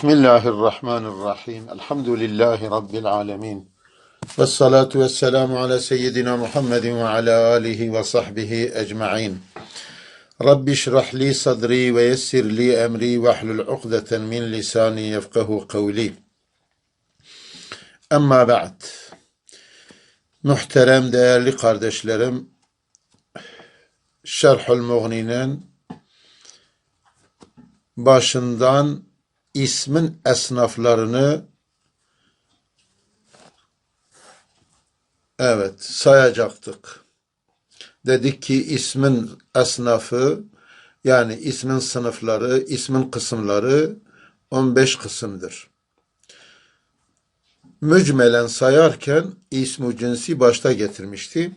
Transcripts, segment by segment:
بسم الله الرحمن الرحيم. الحمد لله رب العالمين. والصلاة والسلام على سيدنا محمد وعلى آله وصحبه أجمعين. رب اشرح لي صدري ويسر لي أمري واحلل عقدة من لساني يفقه قولي. أما بعد محترم Muhterem değerli kardeşlerim, شرح المغنين باشندان ismin esnaflarını evet sayacaktık. Dedik ki ismin esnafı yani ismin sınıfları, ismin kısımları 15 kısımdır. Mücmelen sayarken ismu cinsi başta getirmişti.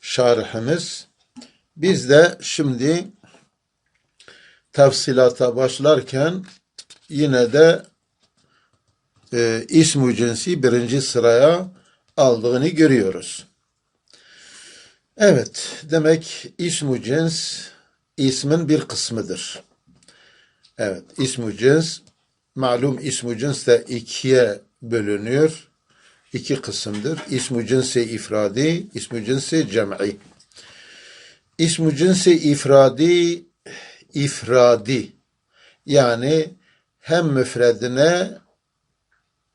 Şarihimiz. Biz de şimdi tafsilata başlarken yine de e, ismu cinsi birinci sıraya aldığını görüyoruz. Evet, demek ismu cins ismin bir kısmıdır. Evet, ismu cins malum ismu cins de ikiye bölünüyor. İki kısımdır. İsmu cinsi ifradi, ismu cinsi cem'i. İsmu cinsi ifradi, ifradi. Yani hem müfredine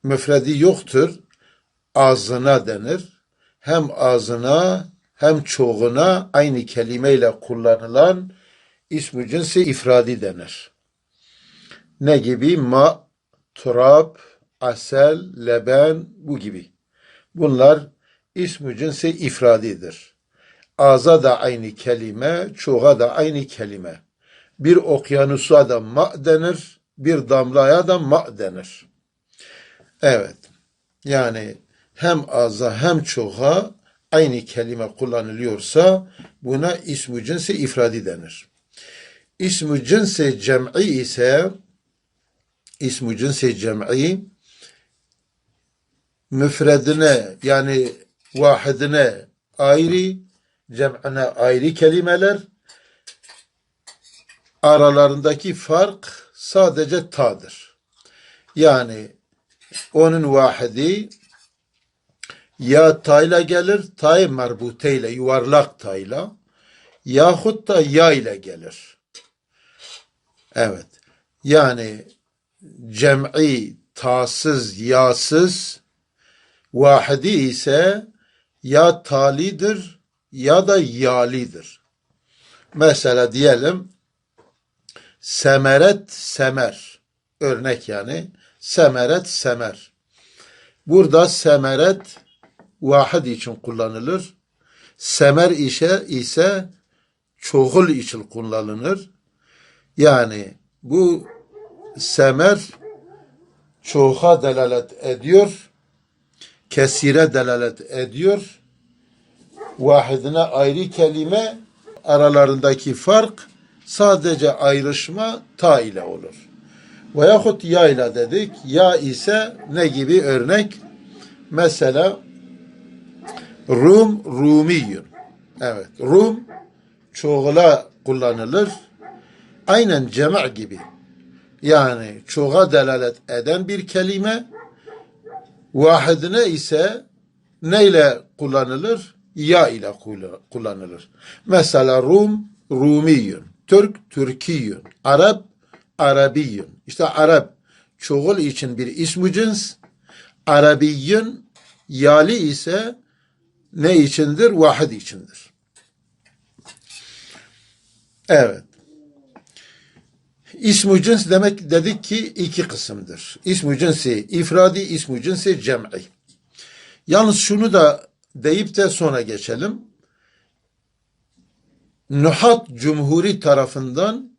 müfredi yoktur ağzına denir. Hem ağzına hem çoğuna aynı kelimeyle kullanılan ismi cinsi ifradi denir. Ne gibi? Ma, turab, asel, leben bu gibi. Bunlar ismi cinsi ifradidir. Ağza da aynı kelime, çoğa da aynı kelime. Bir okyanusa da ma denir, bir damlaya da ma denir. Evet. Yani hem aza hem çoğa aynı kelime kullanılıyorsa buna ismu cinsi ifradi denir. İsmu cinsi cem'i ise ismu cinsi cem'i müfredine yani vahidine ayrı, cem'ine ayrı kelimeler aralarındaki fark sadece ta'dır. Yani onun vahidi ya tayla gelir, tay merbuteyle, yuvarlak tayla yahut da ya ile gelir. Evet. Yani cem'i tasız, yasız vahidi ise ya talidir ya da yalidir. Mesela diyelim semeret semer. Örnek yani semeret semer. Burada semeret vahid için kullanılır. Semer işe ise çoğul için kullanılır. Yani bu semer çoğa delalet ediyor. Kesire delalet ediyor. Vahidine ayrı kelime aralarındaki fark sadece ayrışma ta ile olur. Veyahut ya ile dedik. Ya ise ne gibi örnek? Mesela Rum, Rumiyun. Evet, Rum çoğula kullanılır. Aynen cema gibi. Yani çoğa delalet eden bir kelime vahidine ise neyle kullanılır? Ya ile kullanılır. Mesela Rum, Rumiyun. Türk, Türkiyün. Arap, Arabiyyün. İşte Arap çoğul için bir ismi cins. Arabiyyün yali ise ne içindir? Vahid içindir. Evet. İsmu cins demek dedik ki iki kısımdır. İsmu cinsi ifradi, ismu cinsi cem'i. Yalnız şunu da deyip de sonra geçelim. Nuhat Cumhuri tarafından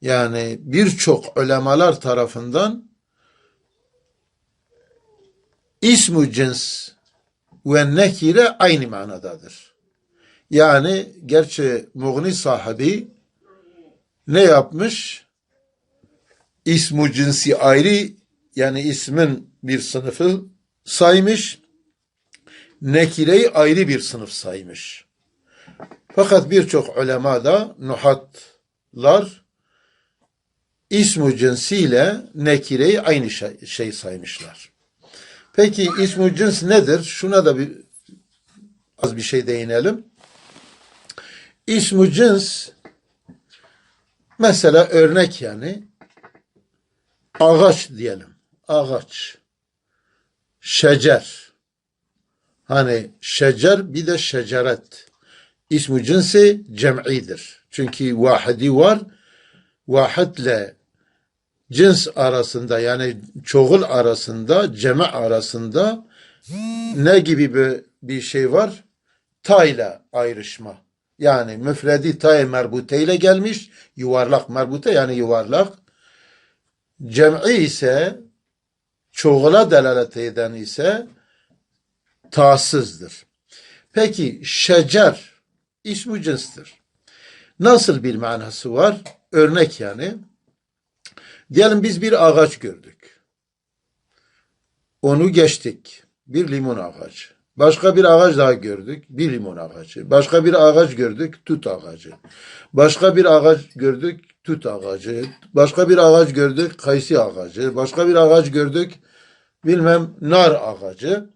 yani birçok ulemalar tarafından ismu cins ve nekire aynı manadadır. Yani gerçi Mughni sahibi ne yapmış? İsmu cinsi ayrı yani ismin bir sınıfı saymış. Nekireyi ayrı bir sınıf saymış. Fakat birçok ulema da nuhatlar ismu cinsiyle nekireyi aynı şey, şey saymışlar. Peki ismu cins nedir? Şuna da bir az bir şey değinelim. İsmu cins mesela örnek yani ağaç diyelim. Ağaç. Şecer. Hani şecer bir de şeceret. İsmu cinsi cem'idir. Çünkü vahidi var. Vahidle cins arasında yani çoğul arasında, cema arasında ne gibi bir, bir şey var? Ta ile ayrışma. Yani müfredi tay merbute ile gelmiş. Yuvarlak merbute yani yuvarlak. Cem'i ise çoğula delalet eden ise tasızdır. Peki şecer ismu cinstir. Nasıl bir manası var? Örnek yani. Diyelim biz bir ağaç gördük. Onu geçtik. Bir limon ağacı. Başka bir ağaç daha gördük. Bir limon ağacı. Başka bir ağaç gördük. Tut ağacı. Başka bir ağaç gördük. Tut ağacı. Başka bir ağaç gördük. Kayısı ağacı. Başka bir ağaç gördük. Bilmem nar ağacı.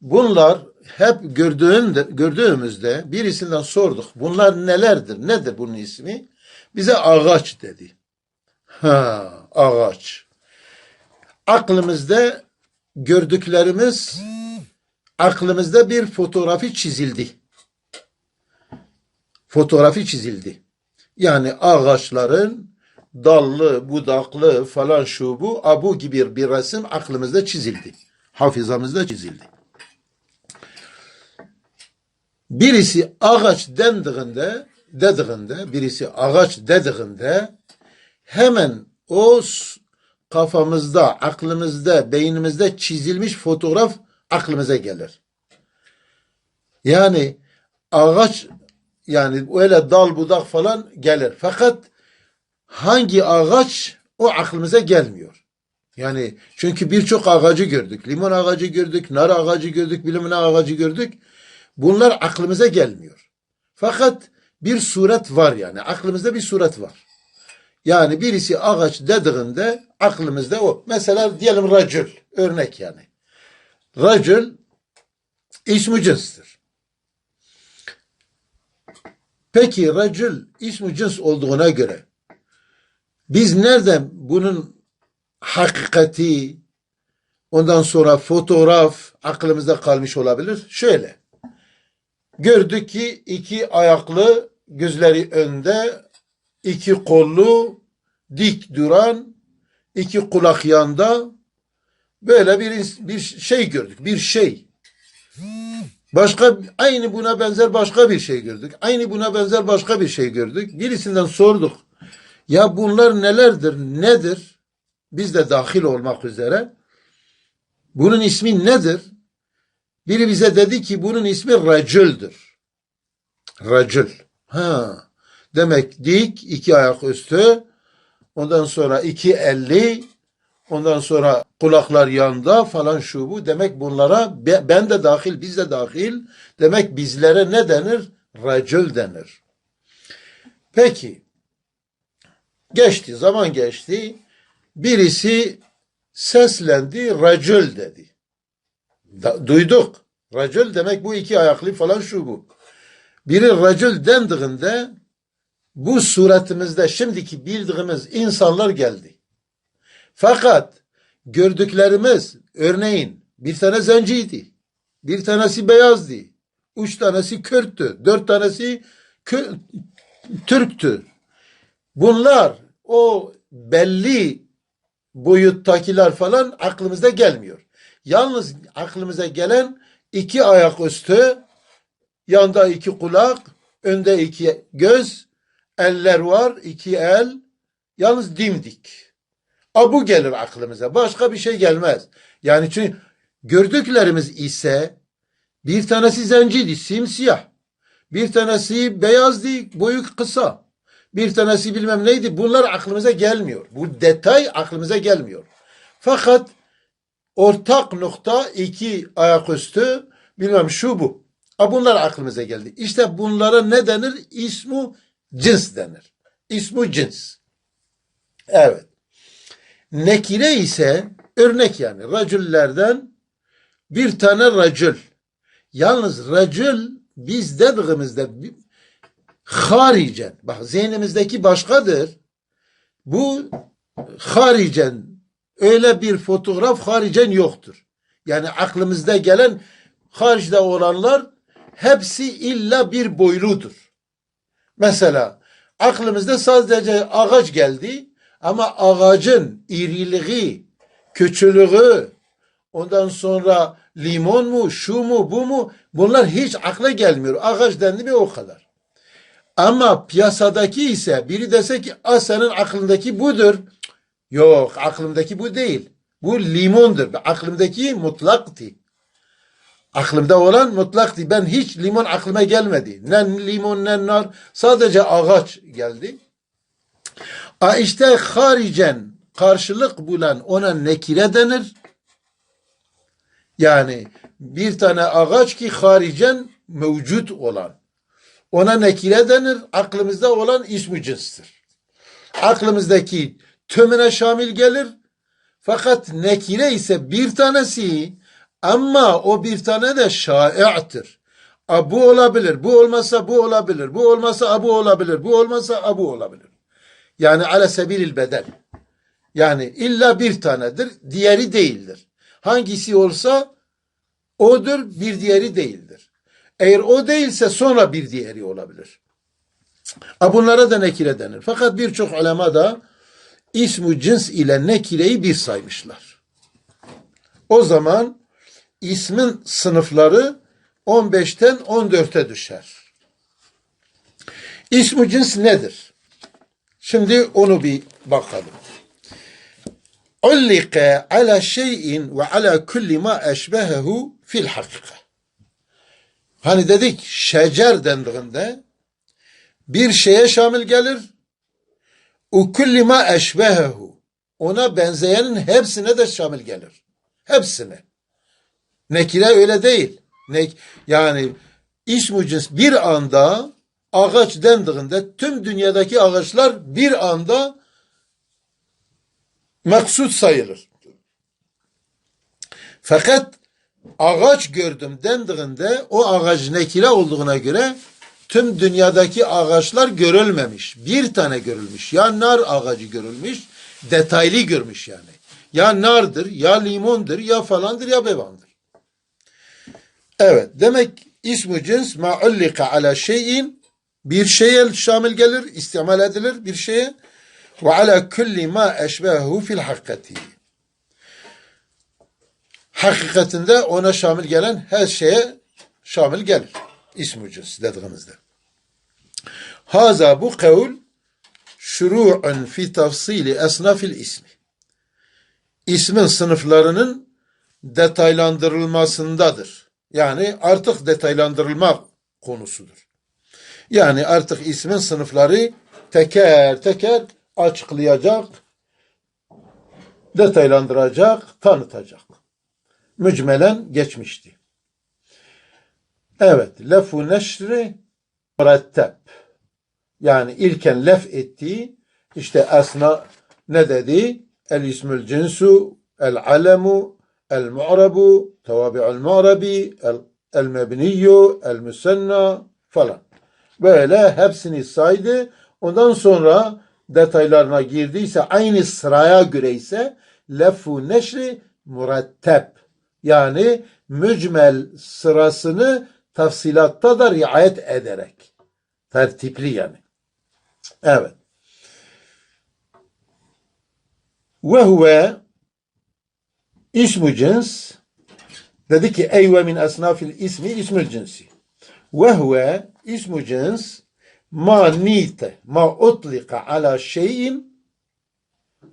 Bunlar hep gördüğünde, gördüğümüzde birisinden sorduk. Bunlar nelerdir? Nedir bunun ismi? Bize ağaç dedi. Ha, ağaç. Aklımızda gördüklerimiz aklımızda bir fotoğrafı çizildi. Fotoğrafı çizildi. Yani ağaçların dallı, budaklı falan şu bu, abu gibi bir resim aklımızda çizildi. Hafızamızda çizildi. Birisi ağaç dendiğinde, dediğinde, birisi ağaç dediğinde hemen o kafamızda, aklımızda, beynimizde çizilmiş fotoğraf aklımıza gelir. Yani ağaç yani öyle dal budak falan gelir. Fakat hangi ağaç o aklımıza gelmiyor. Yani çünkü birçok ağacı gördük. Limon ağacı gördük, nar ağacı gördük, bilmem ne ağacı gördük. Bunlar aklımıza gelmiyor. Fakat bir suret var yani. Aklımızda bir suret var. Yani birisi ağaç dediğinde aklımızda o. Mesela diyelim racül. Örnek yani. Racül ismi cinstir. Peki racül ismi cins olduğuna göre biz nereden bunun hakikati ondan sonra fotoğraf aklımızda kalmış olabilir? Şöyle. Gördük ki iki ayaklı gözleri önde iki kollu dik duran iki kulak yanda böyle bir bir şey gördük. Bir şey. Başka aynı buna benzer başka bir şey gördük. Aynı buna benzer başka bir şey gördük. Birisinden sorduk. Ya bunlar nelerdir? Nedir? Biz de dahil olmak üzere. Bunun ismi nedir? Biri bize dedi ki bunun ismi racüldür. Racül. Ha. Demek dik, iki ayak üstü. Ondan sonra iki elli. Ondan sonra kulaklar yanda falan şu bu. Demek bunlara ben de dahil, biz de dahil. Demek bizlere ne denir? Racül denir. Peki. Geçti, zaman geçti. Birisi seslendi, racül dedi. Da, duyduk. Racül demek bu iki ayaklı falan şu bu. Biri racül dendiğinde bu suretimizde şimdiki bildiğimiz insanlar geldi. Fakat gördüklerimiz örneğin bir tane zenciydi. Bir tanesi beyazdı. Üç tanesi Kürttü. Dört tanesi Kü Türktü. Bunlar o belli boyuttakiler falan aklımızda gelmiyor. Yalnız aklımıza gelen iki ayak üstü, yanda iki kulak, önde iki göz, eller var, iki el, yalnız dimdik. Abu gelir aklımıza, başka bir şey gelmez. Yani çünkü gördüklerimiz ise bir tanesi zenciydi, simsiyah. Bir tanesi beyazdı, boyu kısa. Bir tanesi bilmem neydi. Bunlar aklımıza gelmiyor. Bu detay aklımıza gelmiyor. Fakat ortak nokta iki ayaküstü bilmem şu bu. A bunlar aklımıza geldi. İşte bunlara ne denir? İsmu cins denir. İsmu cins. Evet. Nekire ise örnek yani racüllerden bir tane racül. Yalnız racül biz dediğimizde haricen bak zihnimizdeki başkadır. Bu haricen öyle bir fotoğraf haricen yoktur. Yani aklımızda gelen haricde olanlar hepsi illa bir boyludur. Mesela aklımızda sadece ağaç geldi ama ağacın iriliği, küçülüğü, ondan sonra limon mu, şu mu, bu mu bunlar hiç akla gelmiyor. Ağaç dendi mi o kadar. Ama piyasadaki ise biri dese ki "Aa, senin aklındaki budur. Yok aklımdaki bu değil. Bu limondur. Aklımdaki mutlaktı. Aklımda olan mutlaktı. Ben hiç limon aklıma gelmedi. Ne limon ne nar. Sadece ağaç geldi. A işte haricen karşılık bulan ona nekire denir. Yani bir tane ağaç ki haricen mevcut olan. Ona nekire denir. Aklımızda olan ismi cinstir. Aklımızdaki tümüne şamil gelir. Fakat nekire ise bir tanesi ama o bir tane de şai'tir. A, bu olabilir, bu olmasa bu olabilir, bu olmasa a, bu olabilir, bu olmasa a, bu olabilir. Yani ala sebilil bedel. Yani illa bir tanedir, diğeri değildir. Hangisi olsa odur, bir diğeri değildir. Eğer o değilse sonra bir diğeri olabilir. A, bunlara da nekire denir. Fakat birçok ulema da ismu cins ile nekireyi bir saymışlar. O zaman ismin sınıfları 15'ten 14'e düşer. İsmu cins nedir? Şimdi onu bir bakalım. Ullika ala şeyin ve ala kulli ma eşbehehu fil hakika. Hani dedik şecer dendiğinde bir şeye şamil gelir. Kulli ma eşbehehu. Ona benzeyenin hepsine de şamil gelir. Hepsine. Nekire öyle değil. Ne, yani ismu cins bir anda ağaç dendiğinde tüm dünyadaki ağaçlar bir anda maksut sayılır. Fakat ağaç gördüm dendiğinde o ağaç nekire olduğuna göre tüm dünyadaki ağaçlar görülmemiş. Bir tane görülmüş. Ya nar ağacı görülmüş, detaylı görmüş yani. Ya nardır, ya limondur, ya falandır, ya bebandır. Evet, demek ismu cins ma ullika ala şeyin bir şeye şamil gelir, istimal edilir bir şeye ve ala kulli ma eşbehu fil hakikati. Hakikatinde ona şamil gelen her şeye şamil gelir. İsmu cins dediğimizde. Haza bu kavl şuru'un fi tafsili esnafil ismi. İsmin sınıflarının detaylandırılmasındadır. Yani artık detaylandırılma konusudur. Yani artık ismin sınıfları teker teker açıklayacak, detaylandıracak, tanıtacak. Mücmelen geçmişti. Evet, lefu neşri müretteb. Yani ilken lef ettiği, işte esna ne dedi? El ismül cinsu, el alemu, el mu'rabu, tevabi'ul mu'rabi, el, el mebniyyu, el müsenna falan. Böyle hepsini saydı. Ondan sonra detaylarına girdiyse aynı sıraya göre ise lefu neşri müretteb. Yani mücmel sırasını tafsilatta da riayet ederek. Tertipli yani. Evet. Ve huve ismu cins dedi ki eyve min esnafil ismi ismül cinsi. Ve huve ismu cins ma nite ma utlika ala şeyin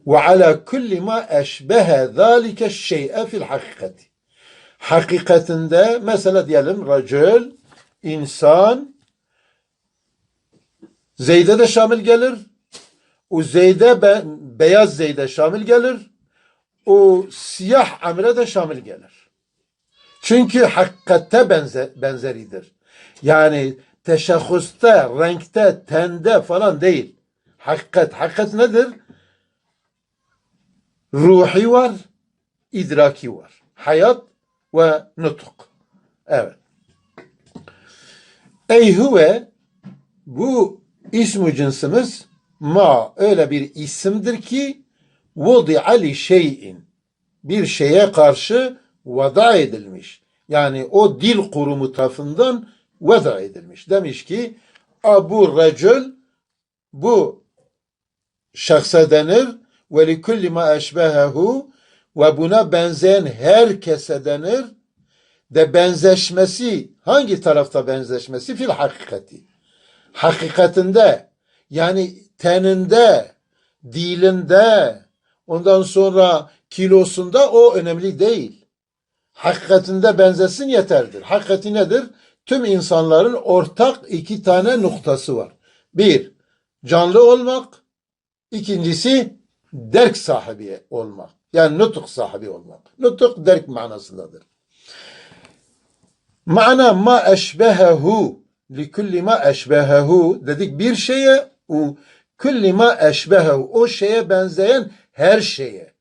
ve ala kulli ma eşbehe zâlike şey'e fil hakikati. Hakikatinde mesela diyelim racül, insan, Zeyd'e de şamil gelir. O Zeyd'e be, beyaz Zeyd'e şamil gelir. O siyah Amr'e de şamil gelir. Çünkü hakikatte benze, benzeridir. Yani teşahhuste, renkte, tende falan değil. Hakikat. Hakikat nedir? ruhi var, idraki var. Hayat ve nutuk. Evet. Ey huve bu ismu cinsimiz ma öyle bir isimdir ki vudi'a li şeyin. Bir şeye karşı vada edilmiş. Yani o dil kurumu tarafından vada edilmiş. Demiş ki Abu Recül bu şahsa denir. Ve li kulli ma eşbehehu. Ve buna benzeyen herkese denir. De benzeşmesi hangi tarafta benzeşmesi? Fil hakikati hakikatinde yani teninde dilinde ondan sonra kilosunda o önemli değil. Hakikatinde benzesin yeterdir. Hakikati nedir? Tüm insanların ortak iki tane noktası var. Bir canlı olmak. İkincisi derk sahibi olmak. Yani nutuk sahibi olmak. Nutuk derk manasındadır. Mana ma eşbehehu li kulli ma eşbehehu dedik bir şeye o kulli ma eşbehehu o şeye benzeyen her şeye.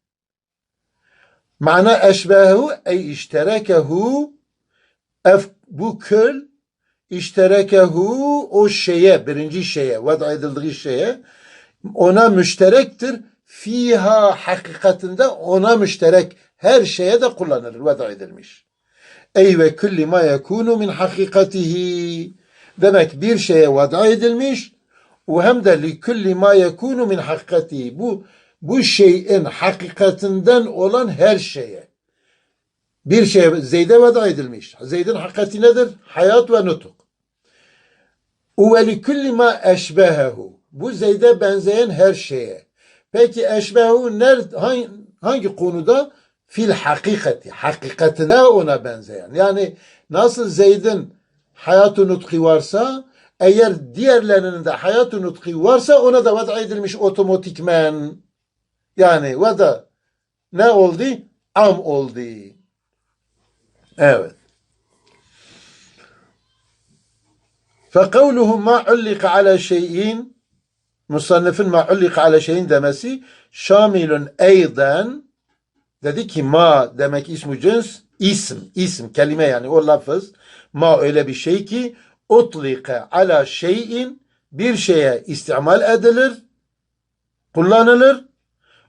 Mana eşbehehu ey işterekehu ef bu kül işterekehu o şeye birinci şeye vada edildiği şeye ona müşterektir fiha hakikatinde ona müşterek her şeye de kullanılır vada edilmiş. Ey ve kulli ma yekunu min hakikatihi. Demek bir şeye vada edilmiş ve hem de li ma yekunu min hakikatihi. Bu bu şeyin hakikatinden olan her şeye. Bir şeye Zeyd'e veda edilmiş. Zeyd'in hakikati nedir? Hayat ve nutuk. Ve li ma eşbehehu. Bu Zeyd'e benzeyen her şeye. Peki eşbehu nerede, hangi, hangi konuda? fil hakikati, hakikatine ona benzeyen. Yani nasıl Zeyd'in hayat-ı nutki varsa, eğer diğerlerinin de hayat-ı nutki varsa ona da vada edilmiş otomatikmen. Yani vada ne oldu? Am oldu. Evet. فَقَوْلُهُ مَا عُلِّقَ عَلَى شَيْءٍ Musannifin ma ulika ala şeyin demesi şamilun eyden Dedi ki ma demek ismu cins isim, isim, kelime yani o lafız. Ma öyle bir şey ki utlike ala şeyin bir şeye istimal edilir, kullanılır.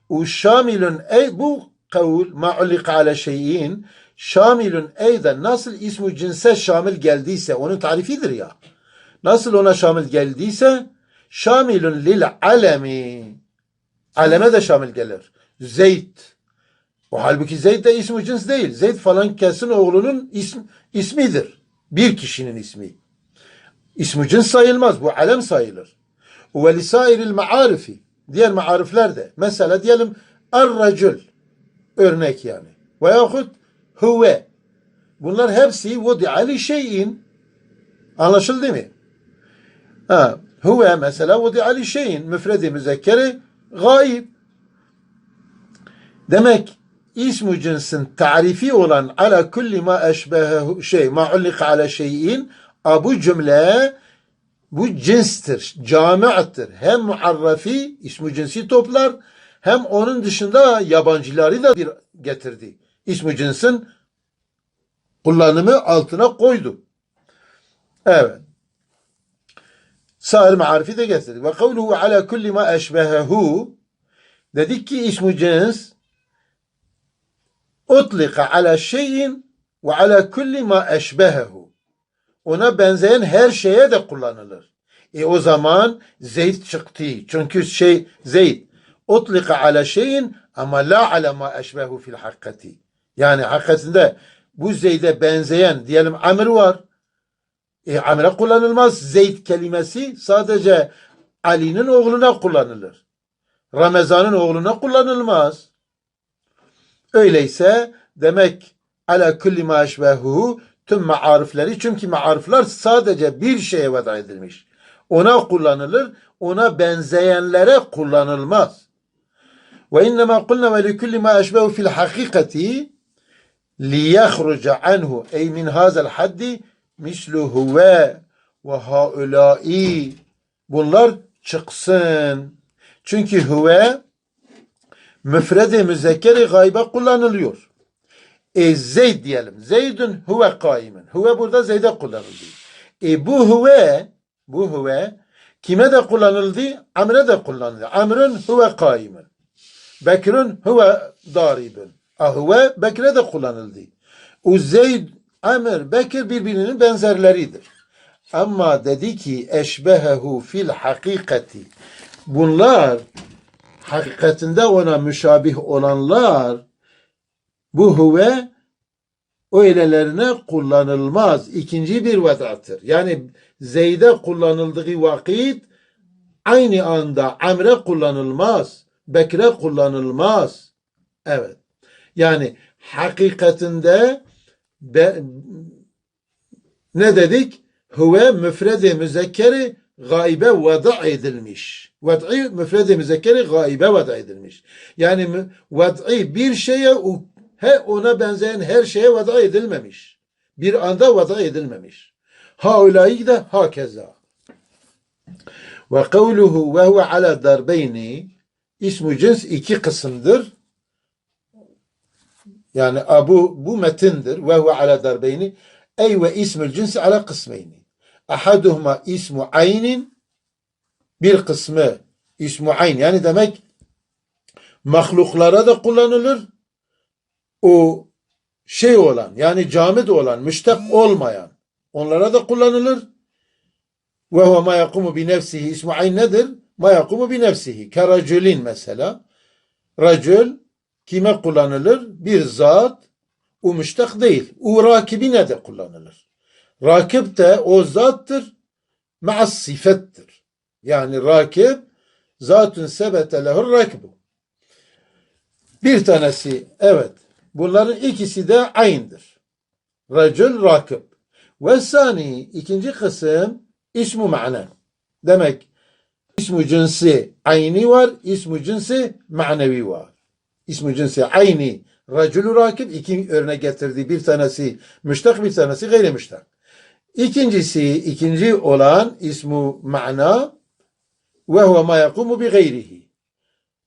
U şamilun ey bu kavul ma ulike ala şeyin şamilun eyden nasıl ismu cinse şamil geldiyse onun tarifidir ya. Nasıl ona şamil geldiyse şamilun lil alemi aleme de şamil gelir. Zeyd o halbuki Zeyd de ismi cins değil. Zeyd falan kesin oğlunun ism, ismidir. Bir kişinin ismi. İsmi cins sayılmaz. Bu alem sayılır. Ve lisairil maarifi. Diğer maarifler de. Mesela diyelim er-racül. Örnek yani. Veyahut huve. Bunlar hepsi vudi'ali şeyin. Anlaşıldı mı? Ha, huve mesela vudi'ali şeyin. Müfredi müzekkeri gayb. Demek ismu cinsin tarifi olan ala kulli ma eşbehe şey ma ullika ala şeyin bu cümle bu cinstir, cami'tir. Hem muarrafi ismu cinsi toplar hem onun dışında yabancıları da bir getirdi. İsmu cinsin kullanımı altına koydu. Evet. Sair marifi de getirdi. Ve kavluhu ala kulli ma eşbehehu dedik ki ismu cins utlika ala şeyin ve ala kulli ma eşbehehu. Ona benzeyen her şeye de kullanılır. E o zaman Zeyd çıktı. Çünkü şey Zeyd utlika ala şeyin ama la ala ma eşbehu fil hakikati. Yani hakikatinde bu Zeyd'e benzeyen diyelim Amr var. E Amr'e kullanılmaz. Zeyd kelimesi sadece Ali'nin oğluna kullanılır. Ramazan'ın oğluna kullanılmaz. Öyleyse demek ala kulli ma eşbehu tüm maarifleri çünkü maarifler sadece bir şeye veda edilmiş. Ona kullanılır, ona benzeyenlere kullanılmaz. Ve innema kulna ve li kulli ma eşbehu fil hakikati liyahruca anhu ey min hazel haddi mislu huve ve haulai bunlar çıksın. Çünkü huve müfredi müzekkeri gaybe kullanılıyor. E Zeyd diyelim. Zeydun huve kaimin. Huve burada Zeyd'e kullanıldı. E bu huve bu huve kime de kullanıldı? Amr'e de kullanıldı. Amrun huve kaimin. Bekrun huve daribun. A huve Bekir'e de kullanıldı. O Zeyd, Amr, Bekir birbirinin benzerleridir. Ama dedi ki eşbehehu fil hakikati. Bunlar hakikatinde ona müşabih olanlar bu huve öylelerine kullanılmaz. İkinci bir vedattır. Yani Zeyd'e kullanıldığı vakit aynı anda Amr'e kullanılmaz. Bekir'e kullanılmaz. Evet. Yani hakikatinde be, ne dedik? Huve müfredi müzekkeri gaybe vada edilmiş. Vad'i müfredi müzekkeri gaybe vada edilmiş. Yani vad'i bir şeye he ona benzeyen her şeye vada edilmemiş. Bir anda vada edilmemiş. Haulâi de hakeza. Ve kavluhu ve huve ala darbeyni ismu cins iki kısımdır. Yani bu bu metindir. Ve huve ala darbeyni ey ve ismül cinsi ala kısmeyni. Ahaduhuma ismu aynin bir kısmı ismu ayn yani demek mahluklara da kullanılır. O şey olan yani camid olan, müştak olmayan onlara da kullanılır. Ve huve ma yakumu bi nefsihi ismu ayn nedir? Ma yakumu bi nefsihi. Keracülin mesela. Racül kime kullanılır? Bir zat o müştak değil. O rakibine de kullanılır. Rakip de o zattır. Ma'as sifettir. Yani rakip zatun sebete lehur rakbu. Bir tanesi evet. Bunların ikisi de aynıdır. Racül rakip. Ve sani ikinci kısım ismu ma'na. Demek ismu cinsi ayni var, ismu cinsi manevi var. İsmu cinsi ayni racülü rakip iki örnek getirdi. Bir tanesi müştak bir tanesi gayri müştak. İkincisi ikinci olan ismu ma'na ve huve ma yakumu bi gayrihi.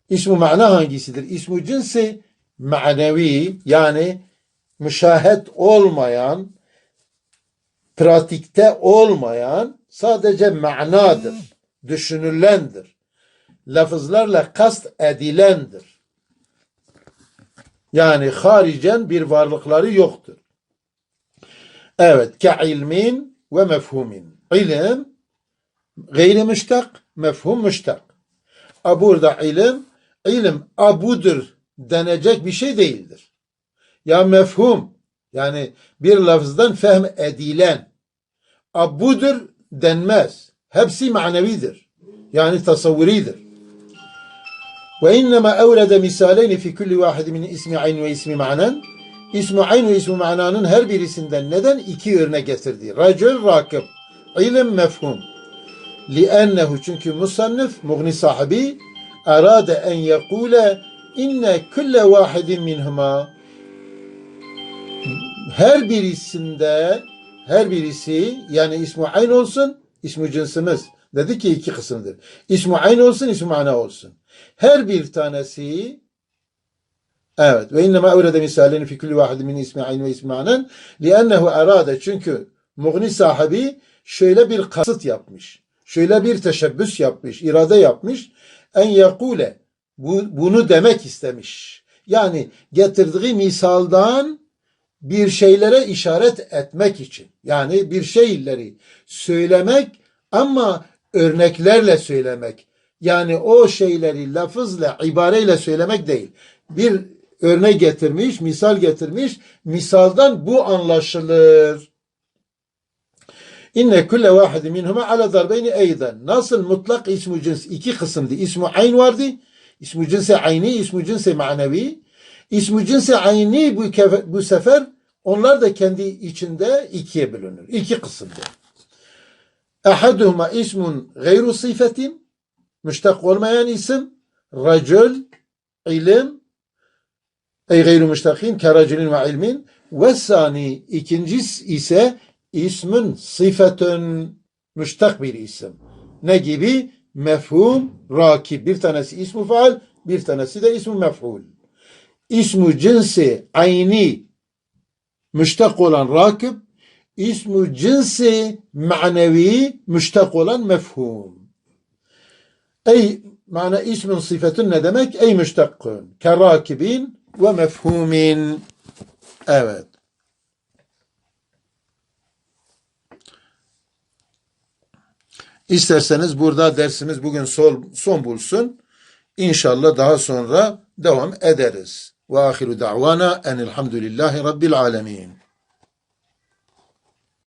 İsmu ma'na hangisidir? İsmu cinsi manevi yani müşahet olmayan pratikte olmayan sadece ma'nadır. Düşünülendir. Lafızlarla kast edilendir. Yani haricen bir varlıkları yoktur. Evet, ke ilmin ve mefhumin. İlim gayri müştak, mefhum müştak. A burada ilim, ilim abudur denecek bir şey değildir. Ya mefhum, yani bir lafızdan fehm edilen, abudur denmez. Hepsi manevidir. Yani tasavvuridir. Ve innema evlede misaleyni fi kulli vahidi min ismi ayn ve ismi ma'nen. İsmi ayn ve ismi ma'nanın her birisinden neden iki örnek getirdi? Racül rakip, ilim mefhum. لأنه çünkü musannif, muğni sahibi arade en yekule inne kulle vahidin minhuma her birisinde her birisi yani ismu ayn olsun ismu cinsimiz dedi ki iki kısımdır. İsmu ayn olsun ismu mana olsun. Her bir tanesi evet ve innema evrede misalini fi kulli vahidin min ismi ayn ve ismi manen liennehu arade çünkü muğni sahibi şöyle bir kasıt yapmış. Şöyle bir teşebbüs yapmış, irade yapmış. En yakule bu, bunu demek istemiş. Yani getirdiği misaldan bir şeylere işaret etmek için. Yani bir şeyleri söylemek ama örneklerle söylemek. Yani o şeyleri lafızla, ibareyle söylemek değil. Bir örnek getirmiş, misal getirmiş. Misaldan bu anlaşılır. İnne kulle vahidi minhuma ala darbeyni eyden. Nasıl mutlak ismu cins iki kısımdı. İsmu ayn vardı. İsmu cinsi ayni, ismu cinsi manevi. İsmu cinsi ayni bu, bu sefer onlar da kendi içinde ikiye bölünür. İki kısımdır. Ahaduhuma ismun gayru sıfetin müştak olmayan isim racül ilim ey gayru müştakin keracülün ve ilmin ve sani ikincisi ise ismin sıfetün müştak bir isim. Ne gibi? Mefhum, rakib. Bir tanesi ismu faal, Bir tanesi de ismi mef'ul. İsmu cinsi ayni müştak olan rakib, ismu cinsi manevi müştak olan mefhum. Ey mana ismin sıfatın ne demek? Ey müştakkın. Kerakibin ve mefhumin. Evet. İsterseniz burada dersimiz bugün son, son bulsun. İnşallah daha sonra devam ederiz. Ve ahiru da'vana enilhamdülillahi rabbil alemin.